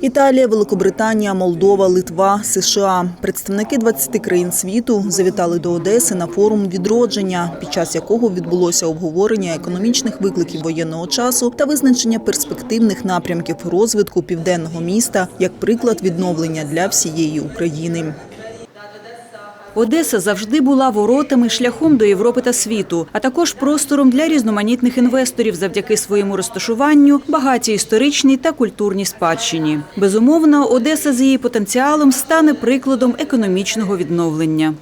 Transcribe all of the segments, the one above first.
Італія, Великобританія, Молдова, Литва, США. Представники 20 країн світу завітали до Одеси на форум відродження, під час якого відбулося обговорення економічних викликів воєнного часу та визначення перспективних напрямків розвитку південного міста як приклад відновлення для всієї України. Одеса завжди була воротами шляхом до Європи та світу, а також простором для різноманітних інвесторів завдяки своєму розташуванню, багатій історичній та культурній спадщині. Безумовно, Одеса з її потенціалом стане прикладом економічного відновлення.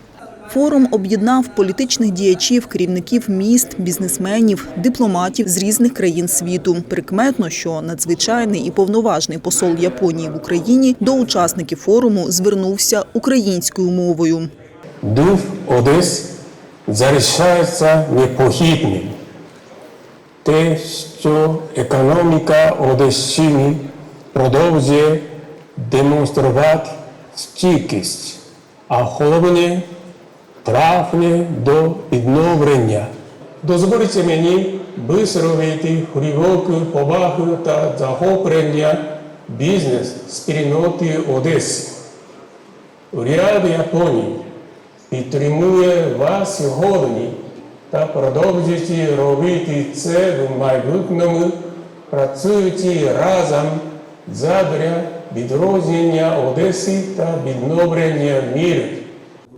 Форум об'єднав політичних діячів, керівників міст, бізнесменів, дипломатів з різних країн світу. Прикметно, що надзвичайний і повноважний посол Японії в Україні до учасників форуму звернувся українською мовою. Дух Одес залишається непохитним. Те, що економіка Одещини продовжує демонструвати стійкість, а головне прагне до відновлення. Дозвольте мені висловити глибоку повагу та захоплення бізнес-спільноти Одеси. Уряд Японії підтримує вас сьогодні та продовжуйте робити це в майбутньому, працюючи разом задля відродження Одеси та відновлення миру.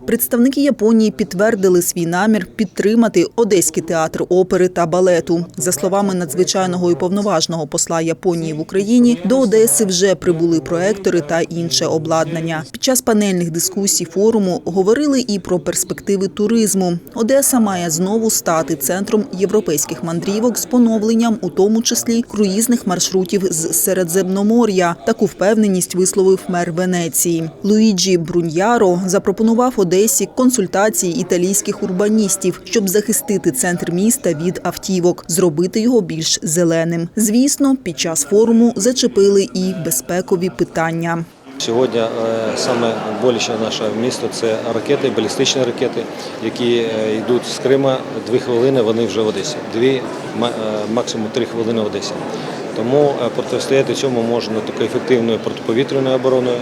Представники Японії підтвердили свій намір підтримати Одеський театр опери та балету. За словами надзвичайного і повноважного посла Японії в Україні, до Одеси вже прибули проектори та інше обладнання. Під час панельних дискусій форуму говорили і про перспективи туризму. Одеса має знову стати центром європейських мандрівок з поновленням, у тому числі круїзних маршрутів з Середземномор'я. Таку впевненість висловив мер Венеції. Луїджі Бруньяро запропонував Одесі консультації італійських урбаністів, щоб захистити центр міста від автівок, зробити його більш зеленим. Звісно, під час форуму зачепили і безпекові питання. Сьогодні е, саме боляче наше місто це ракети, балістичні ракети, які е, йдуть з Крима. Дві хвилини вони вже в Одесі. Дві, е, максимум три хвилини в Одесі. Тому протистояти цьому можна такою ефективною протиповітряною обороною,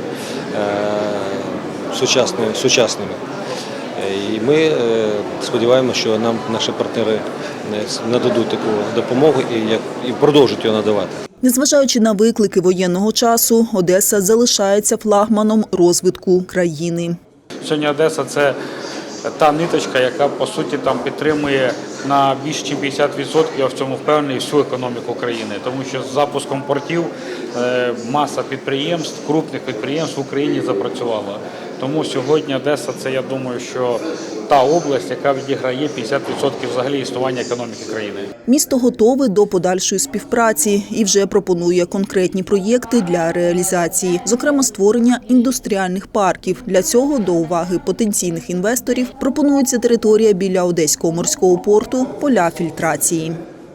сучасними. Е, І ми е, сподіваємося, що нам наші партнери е, нададуть таку допомогу і, як- і продовжать її надавати. Незважаючи на виклики воєнного часу, Одеса залишається флагманом розвитку країни. Сьогодні Одеса це та ниточка, яка по суті там підтримує на більш ніж 50%, я в цьому впевнений, всю економіку країни. Тому що з запуском портів маса підприємств, крупних підприємств в Україні запрацювала. Тому сьогодні Одеса це я думаю, що та область, яка відіграє 50% взагалі існування економіки країни. Місто готове до подальшої співпраці і вже пропонує конкретні проєкти для реалізації, зокрема створення індустріальних парків. Для цього до уваги потенційних інвесторів пропонується територія біля Одеського морського порту, поля фільтрації.